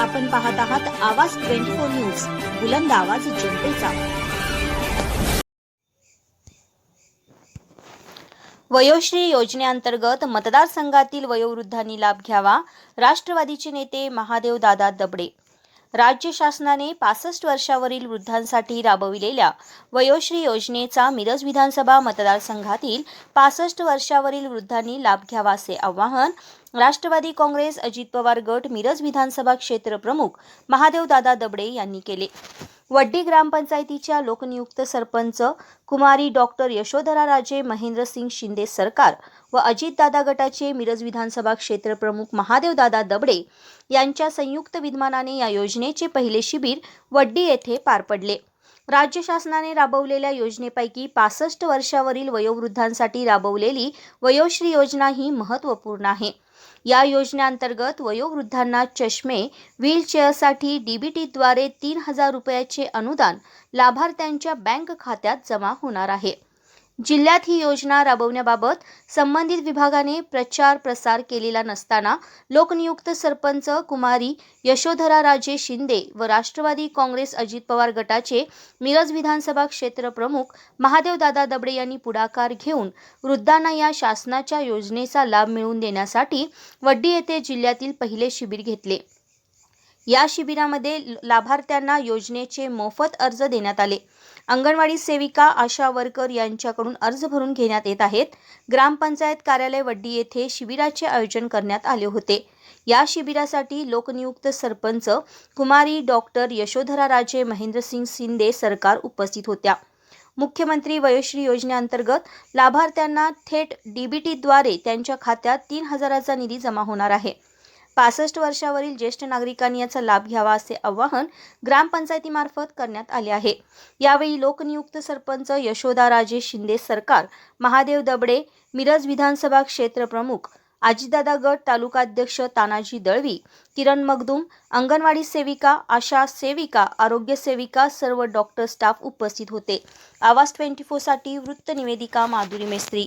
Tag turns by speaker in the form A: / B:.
A: आपण पाहत आहात आवाज ट्वेंटी फोर न्यूज बुलंद आवाज जनतेचा. वयोश्री योजनेअंतर्गत मतदारसंघातील वयोवृद्धांनी लाभ घ्यावा राष्ट्रवादीचे नेते महादेव दादा दबडे. राज्य शासनाने पासष्ट वर्षावरील वृद्धांसाठी राबविलेल्या वयोश्री योजनेचा मिरज विधानसभा मतदारसंघातील पासष्ट वर्षावरील वृद्धांनी लाभ घ्यावा असे आवाहन राष्ट्रवादी काँग्रेस अजित पवार गट मिरज विधानसभा क्षेत्र प्रमुख महादेव दादा दबडे यांनी केले. वड्डी ग्रामपंचायतीच्या लोकनियुक्त सरपंच कुमारी डॉक्टर यशोधरा राजे महेंद्रसिंग शिंदे सरकार व अजितदादा गटाचे मिरज विधानसभा क्षेत्र प्रमुख दबडे यांच्या संयुक्त विद्यमानाने या योजनेचे पहिले शिबिर वड्डी येथे पार पडले. राज्य शासनाने राबवलेल्या योजनेपैकी पासष्ट वर्षावरील वयोवृद्धांसाठी राबवलेली वयोश्री योजना ही महत्त्वपूर्ण आहे. या योजनेअंतर्गत वयोवृद्धांना चष्मे व्हीलचेअरसाठी डीबीटीद्वारे तीन हजार रुपयाचे अनुदान लाभार्थ्यांच्या बँक खात्यात जमा होणार आहे. जिल्ह्यात ही योजना राबवण्याबाबत संबंधित विभागाने प्रचार प्रसार केलेला नसताना लोकनियुक्त सरपंच कुमारी यशोधरा राजे शिंदे व राष्ट्रवादी काँग्रेस अजित पवार गटाचे मिरज विधानसभा क्षेत्र प्रमुख महादेव दादा दबडे यांनी पुढाकार घेऊन वृद्धांना या शासनाच्या योजनेचा लाभ मिळवून देण्यासाठी वड्डी येथे जिल्ह्यातील पहिले शिबिर घेतले. या शिबिरामध्ये लाभार्थ्यांना योजनेचे मोफत अर्ज देण्यात आले. अंगणवाडी सेविका आशा वर्कर यांच्याकडून अर्ज भरून घेण्यात येत आहेत. ग्रामपंचायत कार्यालय वड्डी येथे शिबिराचे आयोजन करण्यात आले होते. या शिबिरासाठी लोकनियुक्त सरपंच कुमारी डॉक्टर यशोधरा राजे महेंद्रसिंग शिंदे सरकार उपस्थित होत्या. मुख्यमंत्री वयोश्री योजनेअंतर्गत लाभार्थ्यांना थेट डीबीटीद्वारे त्यांच्या खात्यात तीन हजाराचा निधी जमा होणार आहे. पासष्ट वर्षावरील ज्येष्ठ नागरिकांनी याचा लाभ घ्यावा असे आवाहन ग्रामपंचायतीमार्फत करण्यात आले आहे. यावेळी लोकनियुक्त सरपंच यशोदा राजे शिंदे सरकार महादेव दबडे मिरज विधानसभा क्षेत्र प्रमुख आजीदादा गट तालुकाध्यक्ष तानाजी दळवी किरण मगदूम अंगणवाडी सेविका आशा सेविका आरोग्य सेविका सर्व डॉक्टर स्टाफ उपस्थित होते. आवाज ट्वेंटी फोरसाठी वृत्त निवेदिका माधुरी मेस्त्री